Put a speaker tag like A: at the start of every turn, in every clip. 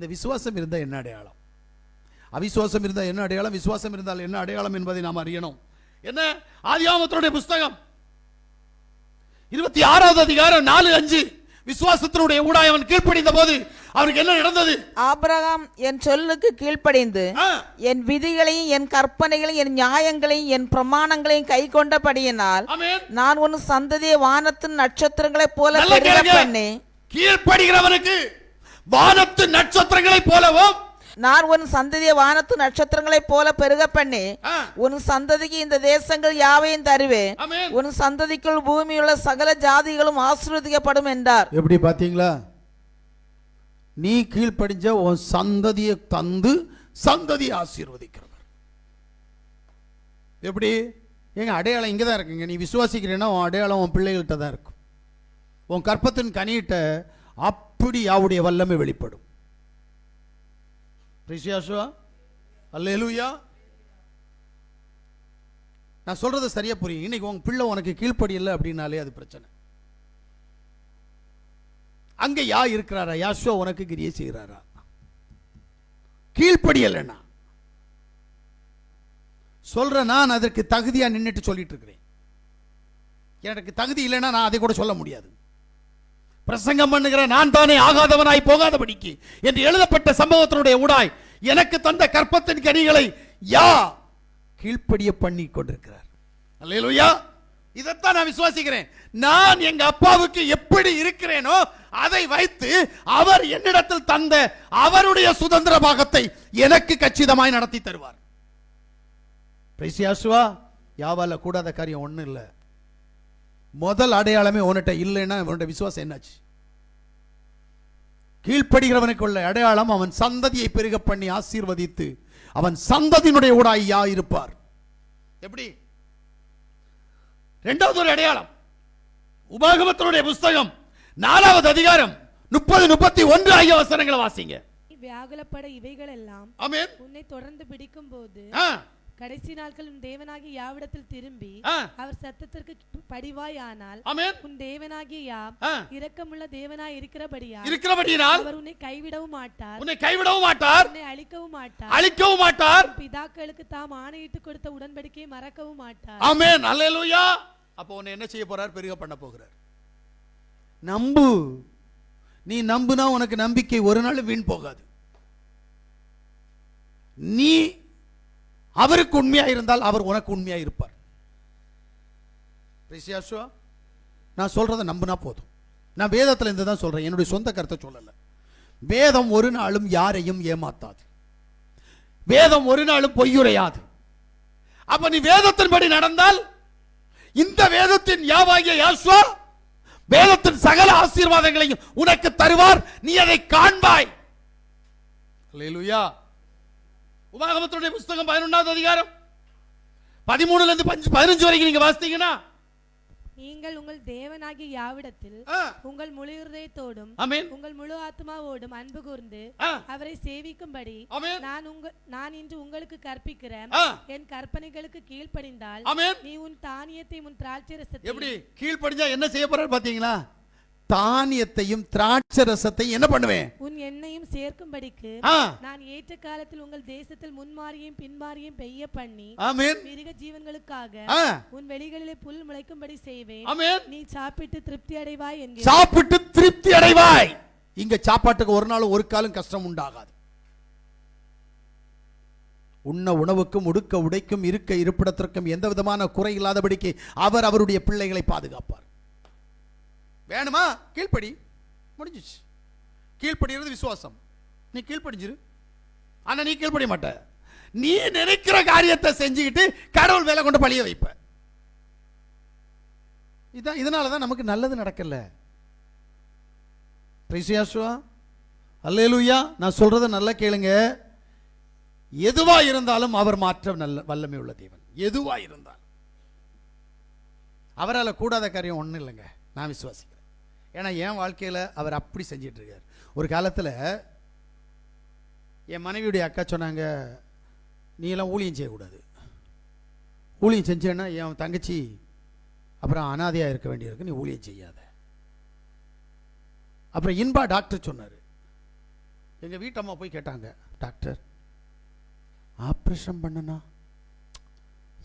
A: இந்த விசுவாசம் இருந்தால் என்ன அடையாளம்? அவிசுவாசம் இருந்தால் என்ன அடையாளம்? விசுவாசம் இருந்தால் என்ன அடையாளம் என்பதை நாம் அறியணும். என்ன? ஆதியாமத்தினுடைய புஸ்தகம். இருபத்தி ஆறாவது அதிகாரம் நாலு அஞ்சு. விசுவாசத்தினுடைய ஊடாய் அவன் கீழ்ப்படிந்த போது அவனுக்கு என்ன நடந்தது?
B: ஆபிரகாம் என் சொல்லுக்கு கீழ்ப்படிந்து என் விதிகளையும் என் கற்பனைகளையும் என் நியாயங்களையும் என் பிரமாணங்களையும் கை கொண்டபடியினால் நான் உன் சந்ததியை வானத்தின் நட்சத்திரங்களைப் போல. பண்ணி
A: கீழ்ப்படுகிறவனுக்கு வானத்து நட்சத்திரங்களைப் போலவும்
B: நான் உன் சந்ததியை வானத்து நட்சத்திரங்களைப் போல பெருக பண்ணி. உன் சந்ததிக்கு இந்த தேசங்கள் யாவையும் தருவேன். உன் சந்ததிக்குள் பூமியுள்ள சகல ஜாதிகளும் ஆசீர்வதிக்கப்படும் என்றார்.
A: எப்படி பாத்தீங்களா நீ கீழ்ப்படிஞ்ச உன் சந்ததியை தந்து சந்ததியை ஆசீர்வதிக்கிறவர். எப்படி? எங்க அடையாளம் இங்கே தான் இருக்குங்க. நீ விசுவாசிக்கிறேன்னா உன் அடையாளம் உன் பிள்ளைகள்கிட்ட தான் இருக்கும். உன் கற்பத்தின் கனியிட்ட அப்படி யாவுடைய வல்லமை வெளிப்படும். அல்லேலூயா நான் சொல்றது சரியா புரியும். இன்னைக்கு உன் பிள்ளை உனக்கு கீழ்ப்படி இல்லை அப்படின்னாலே அது பிரச்சனை. அங்க யா இருக்கிறாரா? யாஷோ உனக்கு கிரியை செய்கிறாரா? கீழ்ப்படி கீழ்ப்படியலைன்னா சொல்ற நான் அதற்கு தகுதியா நின்னுட்டு சொல்லிட்டு இருக்கிறேன். எனக்கு தகுதி இல்லைன்னா நான் அதை கூட சொல்ல முடியாது. பிரசங்கம் பண்ணுகிற நான் தானே ஆகாதவனாய் போகாதபடிக்கு என்று எழுதப்பட்ட சம்பவத்தினுடைய உடாய் எனக்கு தந்த கற்பத்தின் கனிகளை யா கீழ்ப்படிய பண்ணி கொண்டிருக்கிறார். அல்லையா இதைத்தான் நான் விசுவாசிக்கிறேன். நான் எங்க அப்பாவுக்கு எப்படி இருக்கிறேனோ அதை வைத்து அவர் என்னிடத்தில் தந்த அவருடைய சுதந்திர பாகத்தை எனக்கு கச்சிதமாய் நடத்தி தருவார். யாவால கூடாத காரியம் ஒன்றும் இல்லை. முதல் அடையாளமே உன்கிட்ட இல்லைன்னா உன்னுடைய விசுவாசம் என்னாச்சு? கீழ்ப்படுகிறவனுக்கு உள்ள அடையாளம் அவன் சந்ததியை பெருக பண்ணி ஆசீர்வதித்து அவன் சந்ததியினுடைய ஊடாய் இருப்பார் எப்படி? இரண்டாவது ஒரு அடையாளம். உபாகமத்தினுடைய புஸ்தகம் நாலாவது அதிகாரம் முப்பது முப்பத்தி ஒன்று ஆகிய வசனங்களை வாசிங்க.
C: வியாகுலப்பட இவைகளெல்லாம்
A: ஆமென்.
C: உன்னை தொடர்ந்து பிடிக்கும் போது கடைசி நாட்கள் உன் தேவனாகிய யாவிடத்தில் திரும்பி அவர் சத்தத்திற்கு படிவாய் ஆனால் உன் தேவனாகிய யா இரக்கமுள்ள தேவனாய் இருக்கிறபடியா
A: இருக்கிறபடியினால்
C: அவர் உன்னை கைவிடவும் மாட்டார்.
A: உன்னை கைவிடவும் மாட்டார்.
C: உன்னை அழிக்கவும் மாட்டார்.
A: அழிக்கவும் மாட்டார்.
C: பிதாக்களுக்கு தாம் ஆணையிட்டு கொடுத்த உடன்படிக்கையை மறக்கவும் மாட்டார்.
A: ஆமென். அல்லேலூயா. அப்போ உன்னை என்ன செய்ய போறார்? பெருக பண்ண போகிறார். நம்பு. நீ நம்புனா உனக்கு நம்பிக்கை ஒரு நாள் வீண் போகாது. நீ அவருக்கு உண்மையாக இருந்தால் அவர் உனக்கு உண்மையாக இருப்பார். ரிஷியாஷுவா நான் சொல்றதை நம்புனா போதும். நான் வேதத்தில் இருந்து தான் சொல்றேன். என்னுடைய சொந்த கருத்தை சொல்லலை. வேதம் ஒரு நாளும் யாரையும் ஏமாத்தாது. வேதம் ஒரு நாளும் பொய்யுரையாது. அப்ப நீ வேதத்தின்படி நடந்தால் இந்த வேதத்தின் யாவாகிய யாசுவா வேதத்தின் சகல ஆசீர்வாதங்களையும் உனக்கு தருவார். நீ அதை காண்பாய். அல்லேலூயா உபாகமத்துடைய புஸ்தகம் பதினொன்றாவது அதிகாரம். பதிமூணுல இருந்து பஞ்சு- பதினஞ்சு வரைக்கும் நீங்க வாசித்தீங்கன்னா
C: நீங்கள் உங்கள் தேவனாகிய யாவிடத்தில் உங்கள் முழு இருதயத்தோடும் உங்கள் முழு ஆத்மாவோடும் அன்பு கூர்ந்து அவரை சேவிக்கும்படி நான் உங்க நான் இன்று உங்களுக்கு கற்பிக்கிறேன் என் கற்பனைகளுக்கு கீழ்ப்படிந்தால் நீ உன் தானியத்தை உன் திராட்சை
A: எப்படி கீழ்ப்படிஞ்சா என்ன செய்ய போறார் பாத்தீங்களா? தானியத்தையும் திராட்சை ரசத்தையும் என்ன பண்ணுவேன்?
C: உன் எண்ணெயும் சேர்க்கும்படிக்கு நான் ஏற்ற காலத்தில் உங்கள் தேசத்தில் முன்மாரியும் பின்மாரியும் பெய்ய பண்ணி
A: ஆமென்.
C: மிருக ஜீவன்களுக்காக உன் வெளிகளிலே புல் முளைக்கும்படி செய்வேன்.
A: ஆமென்.
C: நீ சாப்பிட்டு திருப்தி அடைவாய் என்கிறார்.
A: சாப்பிட்டு திருப்தி அடைவாய். இங்க சாப்பாட்டுக்கு ஒரு நாள் ஒரு காலம் கஷ்டம் உண்டாகாது. உண்ண உணவுக்கும் உடுக்க உடைக்கும் இருக்க இருப்பிடத்திற்கும் எந்த விதமான குறை இல்லாதபடிக்கு அவர் அவருடைய பிள்ளைகளை பாதுகாப்பார். வேணுமா? கீழ்ப்படி. முடிஞ்சிச்சு. கீழ்ப்படிறது விசுவாசம். நீ கீழ்ப்படிஞ்சிரு. ஆனா நீ கீழ்ப்படிய மாட்ட. நீ நினைக்கிற காரியத்தை செஞ்சுக்கிட்டு கடவுள் வேலை கொண்டு பழிய வைப்ப. இதான் இதனால தான் நமக்கு நல்லது நடக்கல. பிரிசியாசுவா அல்லேலூயா நான் சொல்றத நல்லா கேளுங்க. எதுவா இருந்தாலும் அவர் மாற்ற நல்ல வல்லமை உள்ள தேவன். எதுவா இருந்தாலும். அவரால் கூடாத காரியம் ஒன்றும் இல்லைங்க. நான் விசுவாசிக்கிறேன். ஏன்னா என் வாழ்க்கையில் அவர் அப்படி செஞ்சிட்ருக்கார். ஒரு காலத்தில் என் மனைவியுடைய அக்கா சொன்னாங்க நீ எல்லாம் ஊழியம் செய்யக்கூடாது. ஊழியம் செஞ்சேன்னா என் தங்கச்சி அப்புறம் அனாதையாக இருக்க வேண்டியிருக்கு நீ ஊழியம் செய்யாத. அப்புறம் இன்பா டாக்டர் சொன்னார். எங்கள் வீட்டம்மா போய் கேட்டாங்க டாக்டர் ஆப்ரேஷன் பண்ணனா?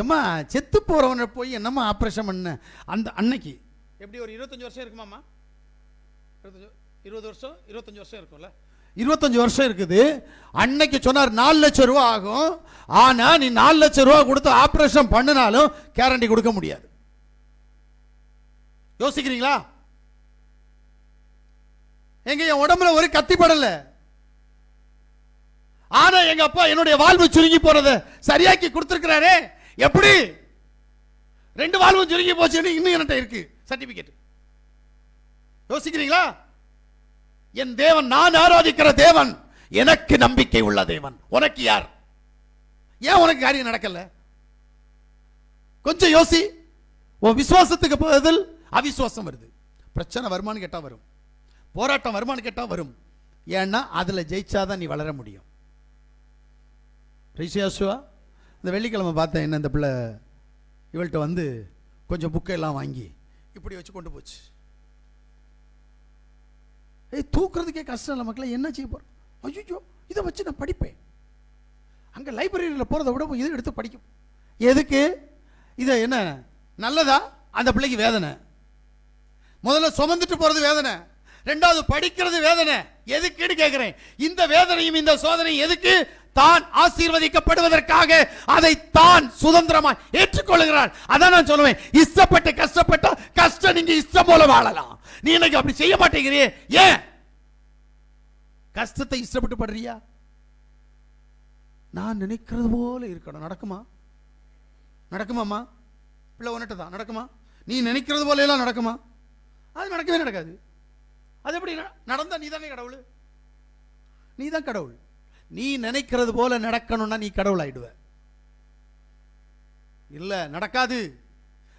A: ஏம்மா செத்து போகிறவனை போய் என்னம்மா ஆப்ரேஷன் பண்ண? அந்த அன்னைக்கு எப்படி ஒரு இருபத்தஞ்சி வருஷம் இருக்குமாம்மா? இருபது வருஷம் இருபத்தஞ்சு வருஷம் இருக்கும்ல. இருபத்தஞ்சு வருஷம் இருக்குது. அன்னைக்கு சொன்னார் நாலு லட்சம் ரூபா ஆகும். ஆனால் நீ நாலு லட்சம் ரூபா கொடுத்து ஆப்ரேஷன் பண்ணினாலும் கேரண்டி கொடுக்க முடியாது. யோசிக்கிறீங்களா? எங்க என் உடம்புல ஒரு கத்தி படல. ஆனா எங்க அப்பா என்னுடைய வாழ்வு சுருங்கி போறத சரியாக்கி கொடுத்துருக்கிறாரே. எப்படி? ரெண்டு வாழ்வும் சுருங்கி போச்சுன்னு இன்னும் என்கிட்ட இருக்கு சர்டிபிகேட் யோசிக்கிறீங்களா? என் தேவன் நான் ஆராதிக்கிற தேவன் எனக்கு நம்பிக்கை உள்ள தேவன். உனக்கு யார்? ஏன் உனக்கு காரியம் நடக்கல? கொஞ்சம் யோசி. உன் விசுவாசத்துக்கு பதில் அவிசுவாசம் வருது. பிரச்சனை வருமானு கேட்டால் வரும். போராட்டம் வருமானு கேட்டால் வரும். ஏன்னா அதில் ஜெயிச்சாதான் நீ வளர முடியும். ரிஷியாசுவா இந்த வெள்ளிக்கிழமை பார்த்தேன் என்ன இந்த பிள்ளை இவள்கிட்ட வந்து கொஞ்சம் புக்கை எல்லாம் வாங்கி இப்படி வச்சு கொண்டு போச்சு. ஏய் தூக்குறதுக்கே கஷ்டம் இல்லை மக்களை என்ன செய்ய போகிறோம் ஐயோ இதை வச்சு நான் படிப்பேன். அங்கே லைப்ரரியில் போகிறத விட இது எடுத்து படிக்கும்? எதுக்கு? இதை என்ன நல்லதா? அந்த பிள்ளைக்கு வேதனை. முதல்ல சுமந்துட்டு போகிறது வேதனை. ரெண்டாவது படிக்கிறது வேதனை. எதுக்குன்னு கேட்கிறேன் இந்த வேதனையும் இந்த சோதனையும் எதுக்கு? தான் ஆசீர்வதிக்கப்படுவதற்காக அதை தான் சுதந்திரமாய் ஏற்றுக்கொள்கிறான் அதான் நான் சொல்லுவேன். இஷ்டப்பட்டு கஷ்டப்பட்டா கஷ்டம் நீங்க இஷ்டம் போல வாழலாம். நீ எனக்கு அப்படி செய்ய மாட்டேங்கிறியே? ஏன்? கஷ்டத்தை இஷ்டப்பட்டு படுறியா நான் நினைக்கிறது போல இருக்கணும். நடக்குமா? நடக்குமாம்மா? பிள்ளை ஒன்றுட்டு தான் நடக்குமா? நீ நினைக்கிறது போல எல்லாம் நடக்குமா? அது நடக்கவே நடக்காது. அது எப்படி நடந்தா நீ தானே கடவுள். நீ தான் கடவுள். நீ நினைக்கிறது போல நடக்கணும்னா நீ கடவுள் ஆயிடுவ இல்லை நடக்காது.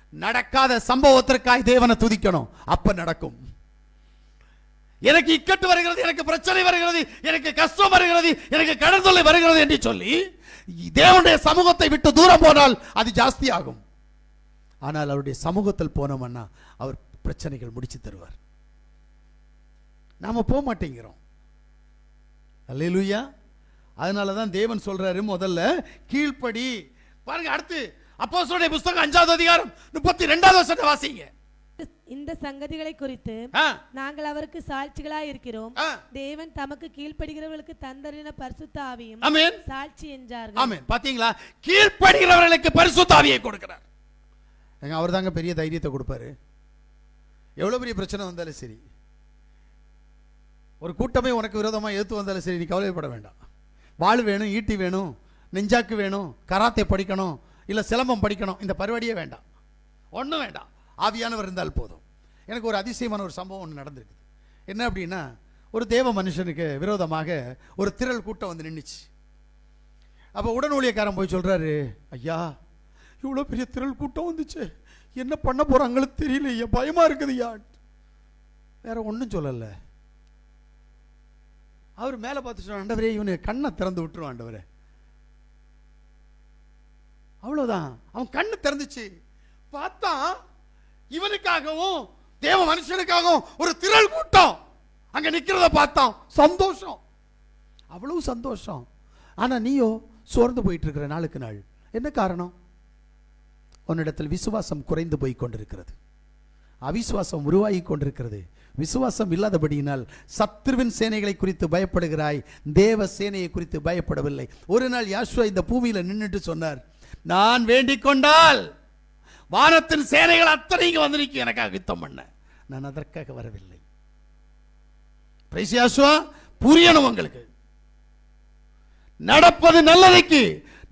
A: நடக்காத சம்பவத்திற்காய் தேவனை துதிக்கணும். அப்ப நடக்கும். எனக்கு இக்கட்டு வருகிறது எனக்கு பிரச்சனை வருகிறது எனக்கு கஷ்டம் வருகிறது எனக்கு கடன் தொல்லை வருகிறது என்று சொல்லி தேவனுடைய சமூகத்தை விட்டு தூரம் போனால் அது ஜாஸ்தி ஆகும் ஆனால் அவருடைய சமூகத்தில் போனோம்னா அவர் பிரச்சனைகள் முடிச்சு தருவார். நாம போக மாட்டேங்கிறோம். அல்லேலூயா. அதனால தான் தேவன் சொல்றாரு முதல்ல கீழ்ப்படி. பாருங்க அடுத்து அப்போஸ்தலருடைய புஸ்தகம் அஞ்சாவது அதிகாரம் முப்பத்தி ரெண்டாவது வருஷத்தை வாசிங்க.
C: இந்த சங்கதிகளை குறித்து
A: ஆ,
C: நாங்கள் அவருக்கு சாட்சிகளாய் இருக்கிறோம். தேவன் தமக்கு கீழ்ப்படுகிறவர்களுக்கு தந்தரின பரிசுத்த ஆவியும்
A: ஆமென்.
C: சாட்சி என்றார்கள்.
A: ஆமென். பாத்தீங்களா? கீழ்ப்படுகிறவர்களுக்கு பரிசுத்தாவியை கொடுக்கிறார். ஏங்க அவர் தாங்க பெரிய தைரியத்தை கொடுப்பாரு. எவ்வளவு பெரிய பிரச்சனை வந்தாலும் சரி. ஒரு கூட்டமே உனக்கு விரோதமா எதிர்த்து வந்தாலும் சரி நீ கவலைப்பட வேண்டாம். வாழ் வேணும் ஈட்டி வேணும் நெஞ்சாக்கு வேணும் கராத்தே படிக்கணும் இல்லை சிலம்பம் படிக்கணும். இந்த பருவடியே வேண்டாம். ஒன்றும் வேண்டாம். ஆவியானவர் இருந்தால் போதும். எனக்கு ஒரு அதிசயமான ஒரு சம்பவம் ஒன்று நடந்திருக்குது என்ன அப்படின்னா ஒரு தேவ மனுஷனுக்கு விரோதமாக ஒரு திரள் கூட்டம் வந்து நின்றுச்சு அப்போ உடன் ஊழியக்காரன் போய் சொல்கிறாரு ஐயா இவ்வளோ பெரிய திரள் கூட்டம் வந்துச்சு. என்ன பண்ண போகிறாங்களுக்கு தெரியலையே இருக்குது ஐயா. வேற ஒன்றும் சொல்லலை. அவர் மேலே பார்த்து சொன்னார், ஆண்டவரே இவனு கண்ணை திறந்து விட்டுருவான் ஆண்டவரே. அவ்வளவுதான். அவன் கண்ணு திறந்துச்சு. பார்த்தா இவனுக்காகவும் தேவ மனுஷனுக்காகவும் ஒரு திரள் கூட்டம். அங்க நிக்கிறத பார்த்தான். சந்தோஷம். அவ்வளவு சந்தோஷம். ஆனா நீயோ சோர்ந்து போயிட்டு இருக்கிற நாளுக்கு நாள். என்ன காரணம்? உன்னிடத்தில் விசுவாசம் குறைந்து போய் கொண்டிருக்கிறது. அவிசுவாசம் உருவாகி கொண்டிருக்கிறது. விசுவாசம் இல்லாதபடியினால் சத்ருவின் சேனைகளை குறித்து பயப்படுகிறாய் தேவ சேனையை குறித்து பயப்படவில்லை. ஒரு நாள் யாஷ்வா இந்த பூமியில் நின்றுட்டு சொன்னார் நான் வேண்டிக் கொண்டால் வானத்தின் சேனைகள் அத்தனை இங்க வந்து நிற்கும் எனக்காக யுத்தம் பண்ண. நான் அதற்காக வரவில்லை. பிரைஸ் யாஷ்வா புரியணும் உங்களுக்கு. நடப்பது நல்லதைக்கு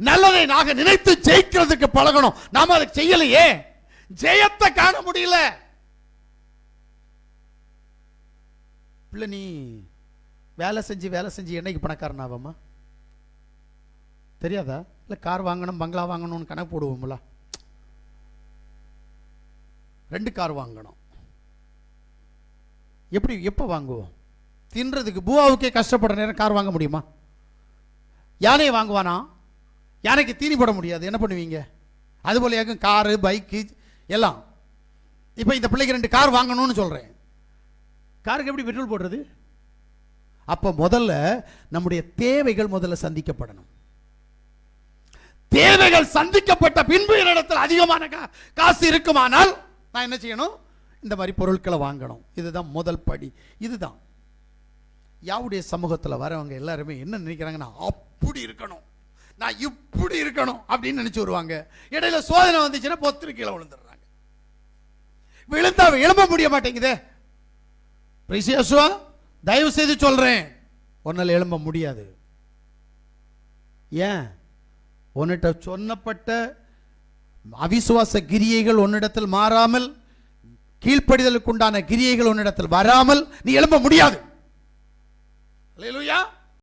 A: நல்லதை நாங்கள் நினைத்து ஜெயிக்கிறதுக்கு பழகணும். நாம அதை செய்யலையே. ஜெயத்தை காண முடியல. பிள்ளை நீ வேலை செஞ்சு வேலை செஞ்சு என்னைக்கு பணக்காரன் ஆவாமா தெரியாதா? இல்லை கார் வாங்கணும் பங்களா வாங்கணும்னு கணக்கு போடுவோம்ல. ரெண்டு கார் வாங்கணும். எப்படி எப்போ வாங்குவோம்? தின்றதுக்கு பூவாவுக்கே கஷ்டப்படுற நேரம் கார் வாங்க முடியுமா? யானையை வாங்குவானா? யானைக்கு தீனி போட முடியாது. என்ன பண்ணுவீங்க? அதுபோல ஏகும் காரு பைக்கு எல்லாம். இப்போ இந்த பிள்ளைக்கு ரெண்டு கார் வாங்கணும்னு சொல்கிறேன் காருக்கு எப்படி பெட்ரோல் போடுறது? அப்போ முதல்ல நம்முடைய தேவைகள் முதல்ல சந்திக்கப்படணும். தேவைகள் சந்திக்கப்பட்ட பின்பு என்னிடத்தில் அதிகமான கா- காசு இருக்குமானால் நான் என்ன செய்யணும்? இந்த மாதிரி பொருட்களை வாங்கணும். இதுதான் முதல் படி. இதுதான். யாவுடைய சமூகத்தில் வரவங்க எல்லாருமே என்ன நினைக்கிறாங்கன்னா அப்படி இருக்கணும். நான் இப்படி இருக்கணும். அப்படின்னு நினச்சி வருவாங்க. இடையில சோதனை வந்துச்சுன்னா பொத்திரு கீழே விழுந்துடுறாங்க. விழுந்தா எழும்ப முடிய மாட்டேங்குதே. பிரிசியசுவா தயவு செய்து சொல்கிறேன் உன்னால் எழும்ப முடியாது. ஏன்? உன்னிட்ட சொன்னப்பட்ட அவிசுவாச கிரியைகள் உன்னிடத்தில் மாறாமல் கீழ்ப்படிதலுக்கு உண்டான கிரியைகள் உன்னிடத்தில் வராமல் நீ எழும்ப முடியாது.